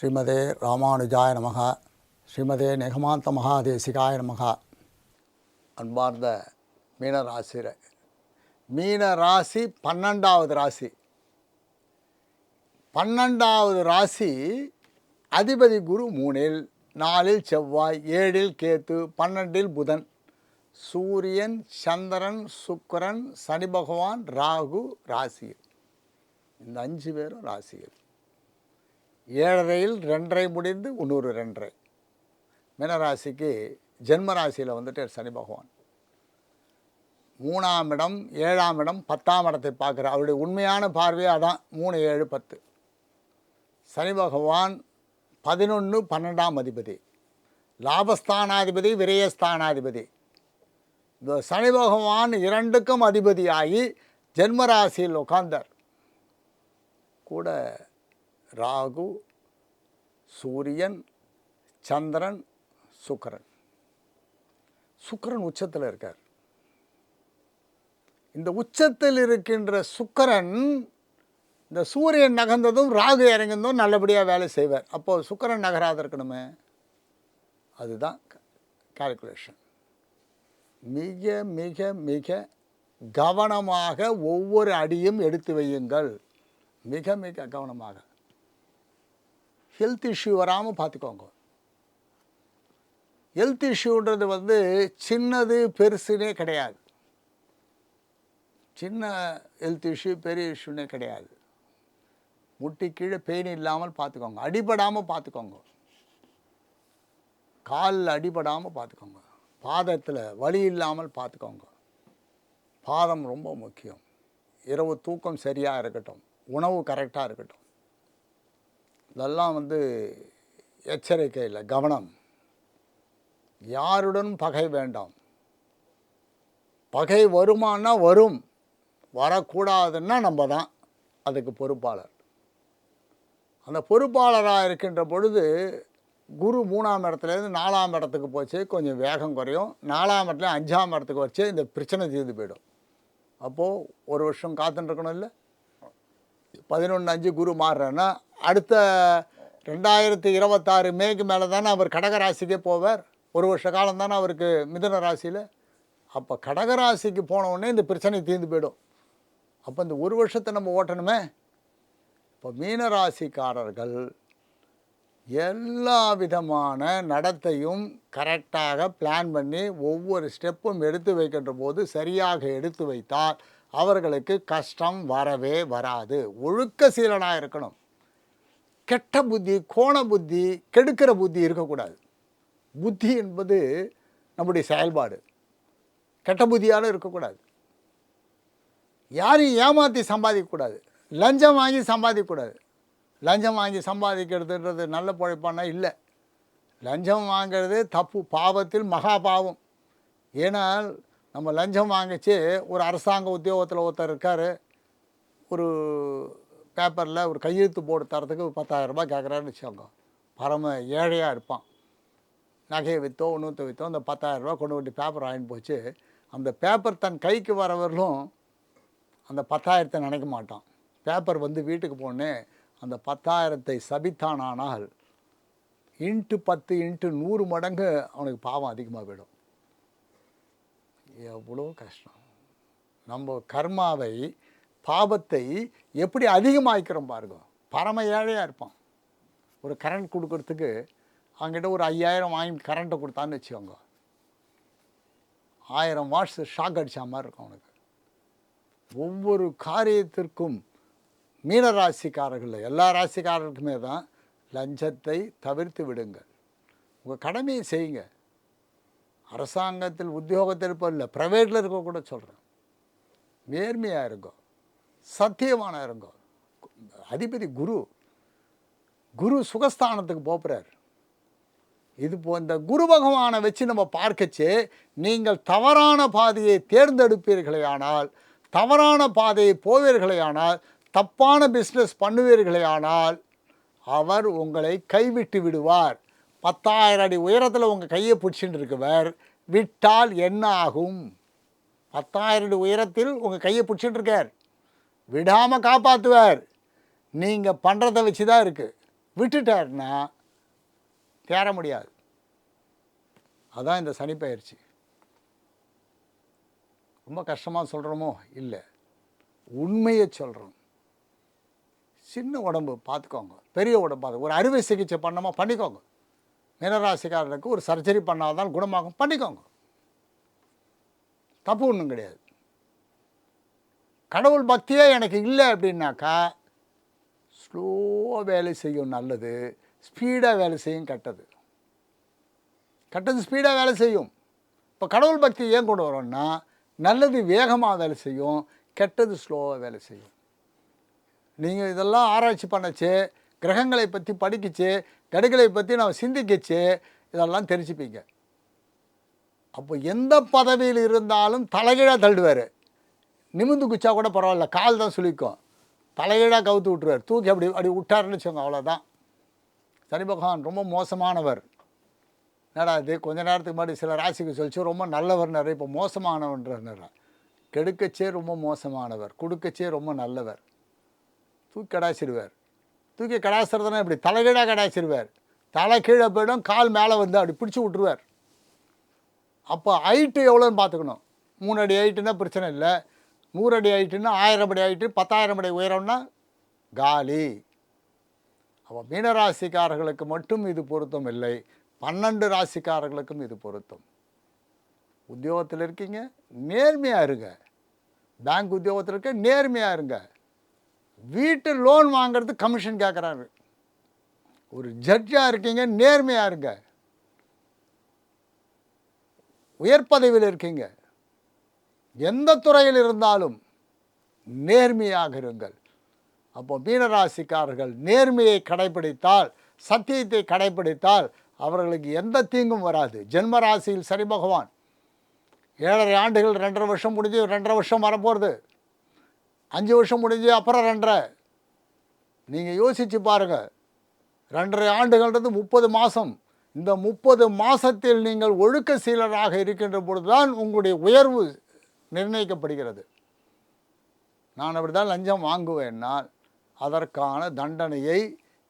ஸ்ரீமதே ராமானுஜாய நமக ஸ்ரீமதே நெகமாந்த மகாதேசிகாய நமக. அன்பார்ந்த மீனராசிர மீன ராசி பன்னெண்டாவது ராசி. பன்னெண்டாவது ராசி அதிபதி குரு மூணில் நாலில் செவ்வாய் ஏழில் கேத்து பன்னெண்டில் புதன். சூரியன் சந்திரன் சுக்கரன் சனி பகவான் ராகு ராசியில் இந்த அஞ்சு பேரும் ராசிகள். ஏழரையில் ரெண்டரை முடிந்து இன்னொரு ரெண்டரை. மீனராசிக்கு ஜென்மராசியில் வந்துட்டு சனி பகவான். மூணாம் இடம் ஏழாம் இடம் பத்தாம் இடத்தை பார்க்குற அவருடைய உண்மையான பார்வையாக அதான் மூணு ஏழு பத்து. சனி பகவான் பதினொன்று பன்னெண்டாம் அதிபதி. லாபஸ்தானாதிபதி விரயஸ்தானாதிபதி. இந்த சனி பகவான் இரண்டுக்கும் அதிபதியாகி ஜென்மராசியில் உட்கார்ந்தார் கூட ராகு சூரியன் சந்திரன் சுக்கரன். சுக்கரன் உச்சத்தில் இருக்கார். இந்த உச்சத்தில் இருக்கின்ற சுக்கரன் இந்த சூரியன் நகர்ந்ததும் ராகு இறங்குனதும் நல்லபடியாக வேலை செய்வார். அப்போது சுக்கரன் நகராத இருக்கணுமே? அதுதான் கால்குலேஷன் மிக மிக மிக கவனமாக ஒவ்வொரு அடியும் எடுத்து வையுங்கள். மிக மிக கவனமாக. ஹெல்த் இஷ்யூ வராமல் பார்த்துக்கோங்க. ஹெல்த் இஷ்யூன்றது வந்து சின்னது பெருசுனே கிடையாது. சின்ன ஹெல்த் இஷ்யூ பெரிய இஷ்யூனே கிடையாது. முட்டி கீழே பெயின் இல்லாமல் பார்த்துக்கோங்க. அடிபடாமல் பார்த்துக்கோங்க. காலில் அடிபடாமல் பார்த்துக்கோங்க. பாதத்தில் வலி இல்லாமல் பார்த்துக்கோங்க. பாதம் ரொம்ப முக்கியம். இரவு தூக்கம் சரியாக இருக்கட்டும். உணவு கரெக்டாக இருக்கட்டும். இதெல்லாம் வந்து எச்சரிக்கை இல்லை கவனம். யாருடன் பகை வேண்டாம். பகை வருமானா வரும் வரக்கூடாதுன்னா நம்ம தான் அதுக்கு பொறுப்பாளர். அந்த பொறுப்பாளராக இருக்கின்ற பொழுது குரு மூணாம் இடத்துலேருந்து நாலாம் இடத்துக்கு போச்சு கொஞ்சம் வேகம் குறையும். நாலாம் இடத்துல அஞ்சாம் இடத்துக்கு வச்சு இந்த பிரச்சனை தீர்ந்து போயிடும். அப்போது ஒரு வருஷம் காத்துட்டுருக்கணும் இல்லை பதினொன்று அஞ்சு குரு மாறுறேன்னா அடுத்த ரெண்டாயிரத்தி இருபத்தாறு மேக்கு மேலே தானே அவர் கடகராசிக்கே போவார். ஒரு வருஷ காலம் தானே அவருக்கு மிதுன ராசியில். அப்போ கடகராசிக்கு போனவுடனே இந்த பிரச்சனை தீர்ந்து போயிடும். அப்போ இந்த ஒரு வருஷத்தை நம்ம ஓட்டணுமே. இப்போ மீனராசிக்காரர்கள் எல்லா விதமான நடத்தையும் கரெக்டாக பிளான் பண்ணி ஒவ்வொரு ஸ்டெப்பும் எடுத்து வைக்கின்ற போது சரியாக எடுத்து வைத்தால் அவர்களுக்கு கஷ்டம் வரவே வராது. ஒழுக்க சீலனாக இருக்கணும். கெட்ட புத்தி கோண புத்தி கெடுக்கிற புத்தி இருக்கக்கூடாது. புத்தி என்பது நம்முடைய செயல்பாடு. கெட்ட புத்தியால் இருக்கக்கூடாது. யாரையும் ஏமாற்றி சம்பாதிக்கக்கூடாது. லஞ்சம் வாங்கி சம்பாதிக்கக்கூடாது. லஞ்சம் வாங்கி சம்பாதிக்கிறதுன்றது நல்ல பழைப்பானா? இல்லை. லஞ்சம் வாங்கிறது தப்பு பாவத்தில் மகா பாவம். ஏனால் நம்ம லஞ்சம் வாங்கிச்சு ஒரு அரசாங்க உத்தியோகத்தில் ஒருத்தர் இருக்கார் ஒரு பேப்பரில் ஒரு கையெழுத்து போட்டு தரத்துக்கு பத்தாயிரரூபா கேட்குறாருன்னு வச்சுக்கோங்க. பரம ஏழையாக இருப்பான். நகையை விற்றோ இன்னொருத்த விற்றோ அந்த பத்தாயிரம் கொண்டு வந்து பேப்பர் வாங்கிட்டு போச்சு. அந்த பேப்பர் தன் கைக்கு வரவர்களும் அந்த பத்தாயிரத்தை நினைக்க மாட்டான். பேப்பர் வந்து வீட்டுக்கு போனே அந்த பத்தாயிரத்தை சபித்தானானால் இன்ட்டு பத்து இன்ட்டு நூறு மடங்கு அவனுக்கு பாவம் அதிகமாக போயிடும். எவ்வளோ கஷ்டம். நம்ம கர்மாவை பாபத்தை எப்படி அதிகமாக்கிறோம் பாருங்க. பரம ஏழையாக இருப்பான். ஒரு கரண்ட் கொடுக்கறதுக்கு அவங்ககிட்ட ஒரு ஐயாயிரம் வாங்கி கரண்ட்டை கொடுத்தான்னு வச்சுக்கோங்க. ஆயிரம் வாட்ஸ் ஷாக் அடித்த மாதிரி இருக்கும் அவனுக்கு. ஒவ்வொரு காரியத்திற்கும் மீன ராசிக்காரர்கள் எல்லா ராசிக்காரர்களுக்குமே தான் லஞ்சத்தை தவிர்த்து விடுங்கள். உங்கள் கடமையை செய்யுங்க. அரசாங்கத்தில் உத்தியோகத்தில் இருப்போம் இல்லை ப்ரைவேட்டில் இருக்க கூட சொல்கிறேன் நேர்மையாக இருக்கோ சத்தியமான இருங்கோ. அதிபதி குரு குரு சுகஸ்தானத்துக்கு போகிறார் இது போ இந்த குரு பகவானை வச்சு நம்ம பார்க்கச்சு நீங்கள் தவறான பாதையை தேர்ந்தெடுப்பீர்களே ஆனால் தவறான பாதையை போவீர்களே ஆனால் தப்பான பிஸ்னஸ் பண்ணுவீர்களே ஆனால் அவர் உங்களை கைவிட்டு விடுவார். பத்தாயிரம் அடி உயரத்தில் உங்கள் கையை பிடிச்சிட்டு இருக்கவர் விட்டால் என்ன ஆகும்? பத்தாயிரம் அடி உயரத்தில் உங்கள் கையை பிடிச்சிட்டு இருக்கார். விடாமல் காப்பாற்றுவார் நீங்கள் பண்ணுறதை வச்சு தான் இருக்குது விட்டுட்டாருன்னா தேர முடியாது. அதான் இந்த சனிப்பயிற்சி ரொம்ப கஷ்டமாக சொல்கிறோமோ இல்லை. உண்மையை சொல்கிறோம் சின்ன உடம்பு பார்த்துக்கோங்க பெரிய உடம்பு பார்த்து ஒரு அறுவை சிகிச்சை பண்ணோமா? பண்ணிக்கோங்க. மினராசிக்காரருக்கு ஒரு சர்ஜரி பண்ணாதான் குணமாகும். பண்ணிக்கோங்க. தப்பு ஒன்றும் கிடையாது. கடவுள் பக்தியே எனக்கு இல்லை அப்படின்னாக்கா ஸ்லோவாக வேலை செய்யும் நல்லது. ஸ்பீடாக வேலை செய்யும் கெட்டது. கெட்டது ஸ்பீடாக வேலை செய்யும். இப்போ கடவுள் பக்தி ஏன் கொண்டு வரோம்னா நல்லது வேகமாக வேலை செய்யும் கெட்டது ஸ்லோவாக வேலை செய்யும். நீங்கள் இதெல்லாம் ஆராய்ச்சி பண்ணச்சு கிரகங்களை பற்றி படிக்கிச்சு கடுகளை பற்றி நான் சிந்திக்கச்சு இதெல்லாம் தெரிஞ்சுப்பீங்க. அப்போ எந்த பதவியில் இருந்தாலும் தலைகீழாக தள்ளுவார். நிமிந்து குச்சா கூட பரவாயில்ல கால் தான் சுளிக்கும். தலைகீழாக கவுத்து விட்டுருவார். தூக்கி அப்படி அப்படி விட்டாருன்னு வச்சுக்கோங்க அவ்வளோதான் சனி பகவான் ரொம்ப மோசமானவர். என்னடா இது? கொஞ்ச நேரத்துக்கு முன்னாடி சில ராசிக்கு சொல்லிச்சு ரொம்ப நல்லவர்னாரு இப்போ மோசமானவன்றார் கெடுக்கச்சே ரொம்ப மோசமானவர். கொடுக்கச்சே ரொம்ப நல்லவர். தூக்கி கடாசிடுவார் தூக்கி கடாசுறதுனா இப்படி தலைகீழாக கடாச்சிருவார் தலை கீழே போயிடும் கால் மேலே வந்து அப்படி பிடிச்சி விட்ருவார் அப்போ ஹைட்டு எவ்வளோன்னு பார்த்துக்கணும். மூணு அடி ஹைட்டுன்னா பிரச்சனை இல்லை. நூறு அடி ஹைட்டுன்னா ஆயிரம் அடி ஹைட்டு பத்தாயிரம் அடி உயரம்னா காலி. அப்போ மீனராசிக்காரர்களுக்கு மட்டும் இது பொருத்தம் இல்லை. பன்னெண்டு ராசிக்காரர்களுக்கும் இது பொருத்தம். உத்தியோகத்தில் இருக்கீங்க நேர்மையாக இருங்க. பேங்க் உத்தியோகத்தில் இருக்க நேர்மையாக இருங்க. வீட்டு லோன் வாங்கிறது கமிஷன் கேட்குறாரு ஒரு ஜட்ஜாக இருக்கீங்க நேர்மையாக இருங்க. உயர் பதவியில் இருக்கீங்க. எந்த துறையில் இருந்தாலும் நேர்மையாக இருங்கள். அப்போ மீனராசிக்காரர்கள் நேர்மையை கடைபிடித்தால் சத்தியத்தை கடைபிடித்தால் அவர்களுக்கு எந்த தீங்கும் வராது. ஜென்மராசியில் சனி பகவான். ஏழரை ஆண்டுகள் ரெண்டரை வருஷம் முடிஞ்சு ரெண்டரை வருஷம் வரப்போகிறது அஞ்சு வருஷம் முடிஞ்சு அப்புறம் ரெண்டரை. நீங்கள் யோசித்து பாருங்கள் ரெண்டரை ஆண்டுகள்ன்றது முப்பது மாதம் இந்த முப்பது மாதத்தில் நீங்கள் ஒழுக்க சீலராக இருக்கின்ற பொழுதுதான் உங்களுடைய உயர்வு நிர்ணயிக்கப்படுகிறது. நான் அப்படி தான் லஞ்சம் வாங்குவேன்னால் அதற்கான தண்டனையை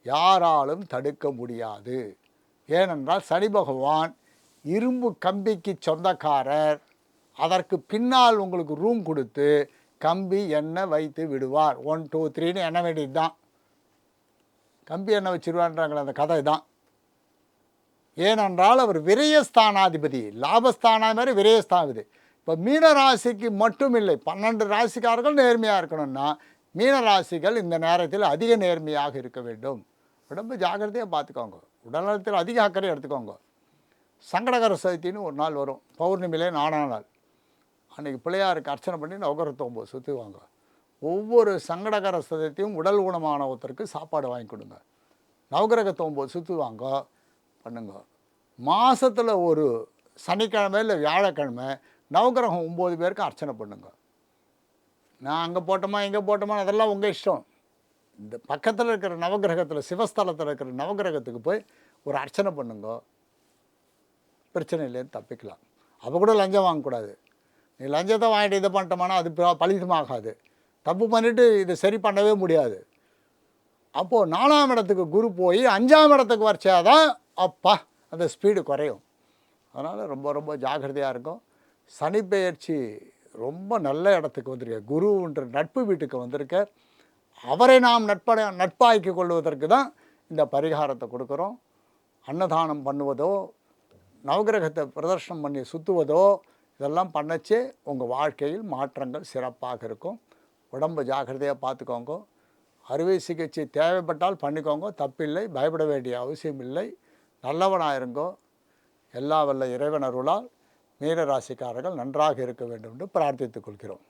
யாராலும் தடுக்க முடியாது. ஏனென்றால் சனி பகவான் இரும்பு கம்பிக்கு சொந்தக்காரர். அதற்கு பின்னால் உங்களுக்கு ரூம் கொடுத்து கம்பி எண்ணெய் வைத்து விடுவார். ஒன் டூ த்ரீன்னு எண்ண வேண்டியது தான். கம்பி எண்ணெய் வச்சிருவான்றாங்களே அந்த கதை தான். ஏனென்றால் அவர் விரயஸ்தானாதிபதி லாபஸ்தானா மாதிரி விரயஸ்தானாதிபதி இப்போ மீன ராசிக்கு மட்டும் இல்லை. பன்னெண்டு ராசிக்காரர்கள் நேர்மையாக இருக்கணும்னா மீன ராசிகள் இந்த நேரத்தில் அதிக நேர்மையாக இருக்க வேண்டும். உடம்பு ஜாக்கிரதையாக பார்த்துக்கோங்க உடல்நலத்தில் அதிக அக்கறை எடுத்துக்கோங்க. சங்கடகர சதுர்த்தின்னு ஒரு நாள் வரும். பௌர்ணமியிலே நாலாம் நாள். அன்றைக்கி பிள்ளையாருக்கு அர்ச்சனை பண்ணி நவகரத்தொம்பது சுற்றுவாங்க ஒவ்வொரு சங்கடகர சதத்தையும் உடல் ஊனமான ஒருத்தருக்கு சாப்பாடு வாங்கி கொடுங்க. நவகிரகத்தை ஒம்பது சுற்றுவாங்க பண்ணுங்க. மாதத்தில் ஒரு சனிக்கிழமை இல்லை வியாழக்கிழமை நவகிரகம் ஒம்பது பேருக்கு அர்ச்சனை பண்ணுங்க. நான் அங்கே போட்டோமா இங்கே போட்டோமா அதெல்லாம் உங்கள் இஷ்டம். இந்த பக்கத்தில் இருக்கிற நவகிரகத்தில் சிவஸ்தலத்தில் இருக்கிற நவகிரகத்துக்கு போய் ஒரு அர்ச்சனை பண்ணுங்க. பிரச்சனை இல்லைன்னு தப்பிக்கலாம். அப்போ கூட லஞ்சம் வாங்கக்கூடாது. நீ லஞ்சத்தை வாங்கிட்டு இதை பண்ணிட்டோம்னா அது பலிதமாகாது. தப்பு பண்ணிவிட்டு இதை சரி பண்ணவே முடியாது. அப்போது நாலாம் இடத்துக்கு குரு போய் அஞ்சாம் இடத்துக்கு வரைச்சாதான் அப்பா அந்த ஸ்பீடு குறையும். அதனால் ரொம்ப ரொம்ப ஜாக்கிரதையாக இருக்கும். சனி பெயர்ச்சி ரொம்ப நல்ல இடத்துக்கு வந்திருக்க குருன்ற நட்பு வீட்டுக்கு வந்திருக்க அவரை நாம் நட்பட நட்பாக்கி கொள்வதற்கு தான் இந்த பரிகாரத்தை கொடுக்குறோம். அன்னதானம் பண்ணுவதோ நவகிரகத்தை பிரதர்ஷனம் பண்ணி சுற்றுவதோ இதெல்லாம் பண்ணச்சே உங்கள் வாழ்க்கையில் மாற்றங்கள் சிறப்பாக இருக்கும். உடம்பு ஜாக்கிரதையாக பார்த்துக்கோங்க அறுவை சிகிச்சை தேவைப்பட்டால் பண்ணிக்கோங்க. தப்பில்லை பயப்பட வேண்டிய அவசியம் இல்லை. நல்லவனாக இருங்கோ. எல்லா வல்ல இறைவன் அருளால் மீனராசிக்காரர்கள் நன்றாக இருக்க வேண்டும் என்று பிரார்த்தித்துக் கொள்கிறோம்.